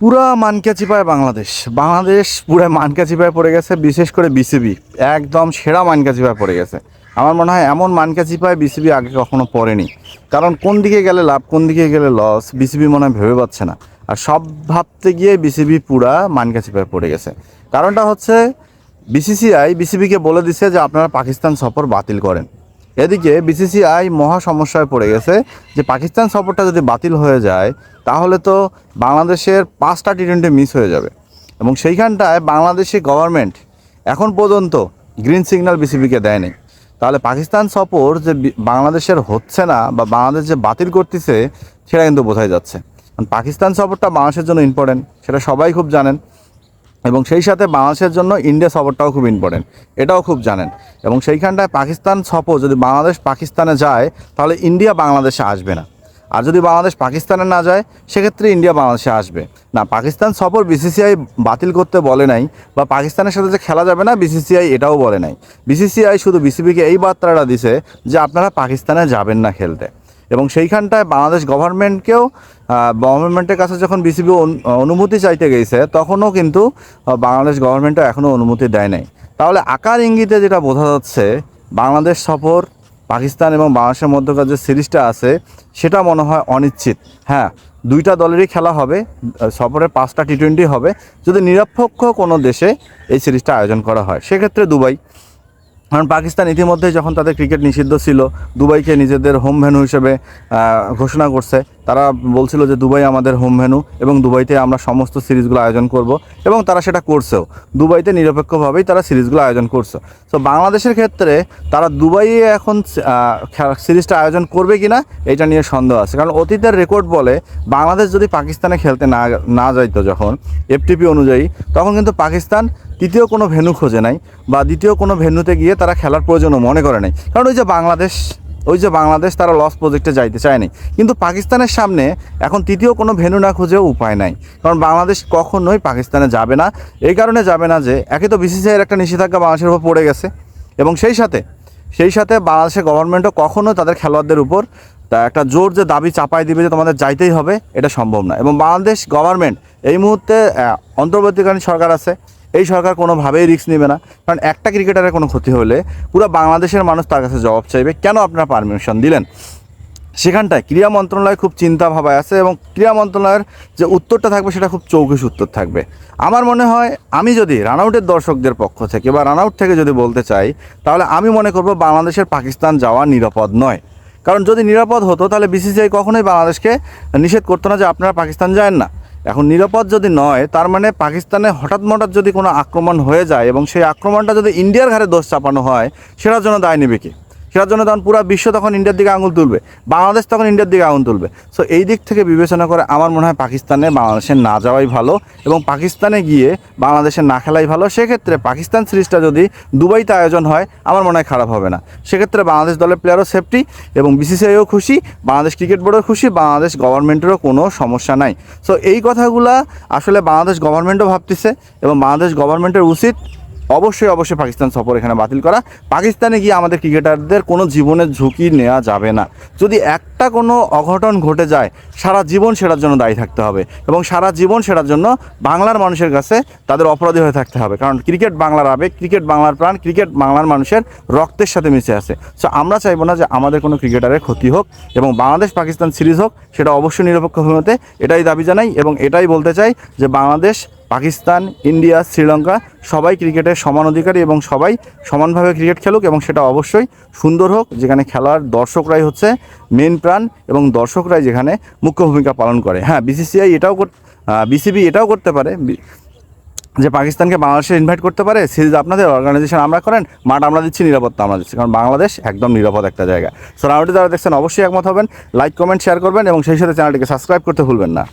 পুরা মানকা চিপায় বাংলাদেশ। বাংলাদেশ পুরো মানকা চিপায় পড়ে গেছে, বিশেষ করে বিসিবি একদম সেরা মানকা চিপায় পড়ে গেছে। আমার মনে হয় এমন মানকা চিপায় বিসিবি আগে কখনো পড়েনি। কারণ কোন দিকে গেলে লাভ, কোন দিকে গেলে লস বিসিবি মনে হয় ভেবে পাচ্ছে না। আর সব ভাবতে গিয়ে বিসিবি পুরা মানকা চিপায় পড়ে গেছে। কারণটা হচ্ছে বিসিসিআই বিসিবিকে বলে দিছে যে আপনারা পাকিস্তান সফর বাতিল করেন। এদিকে বিসিসিআই মহা সমস্যায় পড়ে গেছে যে পাকিস্তান সফরটা যদি বাতিল হয়ে যায়, তাহলে তো বাংলাদেশের পাঁচটা টি টোয়েন্টি মিস হয়ে যাবে। এবং সেইখানটায় বাংলাদেশি গভর্নমেন্ট এখন পর্যন্ত গ্রিন সিগন্যাল বিসিবিকে দেয়নি। তাহলে পাকিস্তান সফর যে বাংলাদেশের হচ্ছে না বা বাংলাদেশ যে বাতিল করতেছে, সেটা কিন্তু বোঝাই যাচ্ছে। পাকিস্তান সফরটা বাংলাদেশের জন্য ইম্পর্টেন্ট সেটা সবাই খুব জানেন। এবং সেই সাথে বাংলাদেশের জন্য ইন্ডিয়া সফরটাও খুব ইম্পর্টেন্ট এটাও খুব জানেন। এবং সেইখানটায় পাকিস্তান সফর, যদি বাংলাদেশ পাকিস্তানে যায়, তাহলে ইন্ডিয়া বাংলাদেশে আসবে না। আর যদি বাংলাদেশ পাকিস্তানে না যায়, সেক্ষেত্রে ইন্ডিয়া বাংলাদেশে আসবে। না, পাকিস্তান সফর বিসিসিআই বাতিল করতে বলে নাই, বা পাকিস্তানের সাথে যে খেলা যাবে না বিসিসিআই এটাও বলে নাই। বিসিসিআই শুধু বিসিবিকে এই বার্তাটা দিছে যে আপনারা পাকিস্তানে যাবেন না খেলতে। এবং সেইখানটায় বাংলাদেশ গভর্নমেন্টকেও গভর্নমেন্টের কাছে যখন বিসিবি অনুমতি চাইতে গেছে, তখনও কিন্তু বাংলাদেশ গভর্নমেন্টও এখনও অনুমতি দেয় নাই। তাহলে আকার ইঙ্গিতে যেটা বোঝা যাচ্ছে, বাংলাদেশ সফর, পাকিস্তান এবং বাংলাদেশের মধ্যকার যে সিরিজটা আছে, সেটা মনে হয় অনিশ্চিত। হ্যাঁ দুইটা দলেরই খেলা হবে সফরে পাঁচটা টি টোয়েন্টি হবে। যদি নিরপেক্ষ কোনো দেশে এই সিরিজটা আয়োজন করা হয়, সেক্ষেত্রে দুবাই। কারণ পাকিস্তান ইতিমধ্যে যখন তাদের ক্রিকেট নিষিদ্ধ ছিল, দুবাইকে নিজেদের হোম ভেন্যু হিসেবে ঘোষণা করছে। তারা বলছিল যে দুবাই আমাদের হোম ভেন্যু এবং দুবাইতে আমরা সমস্ত সিরিজগুলো আয়োজন করব এবং তারা সেটা করছেও। দুবাইতে নিরপেক্ষভাবেই তারা সিরিজগুলো আয়োজন করছে। তো বাংলাদেশের ক্ষেত্রে তারা দুবাইয়ে এখন সিরিজটা আয়োজন করবে কি না এটা নিয়ে সন্দেহ আছে। কারণ অতীতের রেকর্ড বলে বাংলাদেশ যদি পাকিস্তানে খেলতে না না যাইতো যখন এফটিপি অনুযায়ী, তখন কিন্তু পাকিস্তান তৃতীয় কোনো ভেন্যু খোঁজে নাই বা দ্বিতীয় কোনো ভেন্যুতে গিয়ে তারা খেলার প্রয়োজনও মনে করে নাই। কারণ ওই যে বাংলাদেশ, ওই যে বাংলাদেশ তারা লস প্রজেক্টে যাইতে চায়নি। কিন্তু পাকিস্তানের সামনে এখন তৃতীয় কোনো ভেন্যু না খুঁজেও উপায় নাই। কারণ বাংলাদেশ কখনোই পাকিস্তানে যাবে না। এই কারণে যাবে না যে, একে তো বিসিসিআইয়ের একটা নিষেধাজ্ঞা বাংলাদেশের উপর পড়ে গেছে। এবং সেই সাথে সেই সাথে বাংলাদেশের গভর্নমেন্টও কখনো তাদের খেলোয়াড়দের উপর তা একটা জোর যে দাবি চাপাই দিবে যে তোমাদের যাইতেই হবে, এটা সম্ভব না। এবং বাংলাদেশ গভর্নমেন্ট এই মুহূর্তে অন্তর্বর্তীকালীন সরকার আছে। এই সরকার কোনোভাবেই রিস্ক নেবে না। কারণ একটা ক্রিকেটারের কোনো ক্ষতি হলে পুরো বাংলাদেশের মানুষ তার কাছে জবাব চাইবে, কেন আপনারা পারমিশন দিলেন? সেখানটায় ক্রীড়া মন্ত্রণালয় খুব চিন্তা ভাবায় আছে এবং ক্রীড়া মন্ত্রণালয়ের যে উত্তরটা থাকবে সেটা খুব চৌকস উত্তর থাকবে। আমার মনে হয় আমি যদি রানআউটের দর্শকদের পক্ষ থেকে বা রানআউট থেকে যদি বলতে চাই, তাহলে আমি মনে করব বাংলাদেশের পাকিস্তান যাওয়া নিরাপদ নয়। কারণ যদি নিরাপদ হতো, তাহলে বিসিসিআই কখনোই বাংলাদেশকে নিষেধ করতো না যে আপনারা পাকিস্তান যায় না। এখন নিরাপদ যদি নয়, তার মানে পাকিস্তানে হঠাৎ মঠাৎ যদি কোনো আক্রমণ হয়ে যায় এবং সেই আক্রমণটা যদি ইন্ডিয়ার ঘাড়ে দোষ চাপানো হয়, সেটার জন্য দায় নেবে কি? সেটার জন্য তখন পুরো বিশ্ব তখন ইন্ডিয়ার দিকে আঙুল তুলবে। বাংলাদেশ তখন ইন্ডিয়ার দিকে আঙুল তুলবে। সো এই দিক থেকে বিবেচনা করে আমার মনে হয় পাকিস্তানে বাংলাদেশের না যাওয়াই ভালো এবং পাকিস্তানে গিয়ে বাংলাদেশের না খেলাই ভালো। সেক্ষেত্রে পাকিস্তান সিরিজটা যদি দুবাইতে আয়োজন হয়, আমার মনে হয় খারাপ হবে না। সেক্ষেত্রে বাংলাদেশ দলের প্লেয়ারও সেফটি এবং বিসিসিআইও খুশি, বাংলাদেশ ক্রিকেট বোর্ডও খুশি, বাংলাদেশ গভর্নমেন্টেরও কোনো সমস্যা নাই। সো এই কথাগুলা আসলে বাংলাদেশ গভর্নমেন্টও ভাবতেছে এবং বাংলাদেশ গভর্নমেন্টের উচিত অবশ্যই অবশ্যই পাকিস্তান সফর এখানে বাতিল করা। পাকিস্তানে গিয়ে আমাদের ক্রিকেটারদের কোনো জীবনের ঝুঁকি নেওয়া যাবে না। যদি একটা কোনো অঘটন ঘটে যায়, সারা জীবন সেটার জন্য দায়ী থাকতে হবে এবং সারা জীবন সেটার জন্য বাংলার মানুষের কাছে তাদের অপরাধী হয়ে থাকতে হবে। কারণ ক্রিকেট বাংলার আবেগ, ক্রিকেট বাংলার প্রাণ, ক্রিকেট বাংলার মানুষের রক্তের সাথে মিশে আছে। সো আমরা চাইব না যে আমাদের কোনো ক্রিকেটারের ক্ষতি হোক এবং বাংলাদেশ পাকিস্তান সিরিজ হোক, সেটা অবশ্যই নিরপেক্ষ হতে এটাই দাবি জানাই এবং এটাই বলতে চাই যে বাংলাদেশ পাকিস্তান, ইন্ডিয়া, শ্রীলঙ্কা সবাই ক্রিকেটের সমান অধিকারী এবং সবাই সমানভাবে ক্রিকেট খেলুক এবং সেটা অবশ্যই সুন্দর হোক। যেখানে খেলার দর্শকরাই হচ্ছে মেন প্রাণ এবং দর্শকরাই যেখানে মুখ্য ভূমিকা পালন করে। হ্যাঁ বিসিসিআই এটাও বিসিবি এটাও করতে পারে। যে পাকিস্তানকে বাংলাদেশে ইনভাইট করতে পারে সিরিজ আপনাদের অর্গানাইজেশন আমরা করেন, মাঠ আমরা দিচ্ছি, নিরাপত্তা আমরা দিচ্ছি। কারণ বাংলাদেশ একদম নিরাপদ একটা জায়গা। সো রাউন্ডে যারা দেখছেন, অবশ্যই একমত হবেন লাইক কমেন্ট শেয়ার করবেন এবং সেই সাথে চ্যানেলটিকে সাবস্ক্রাইব করতে ভুলবেন না।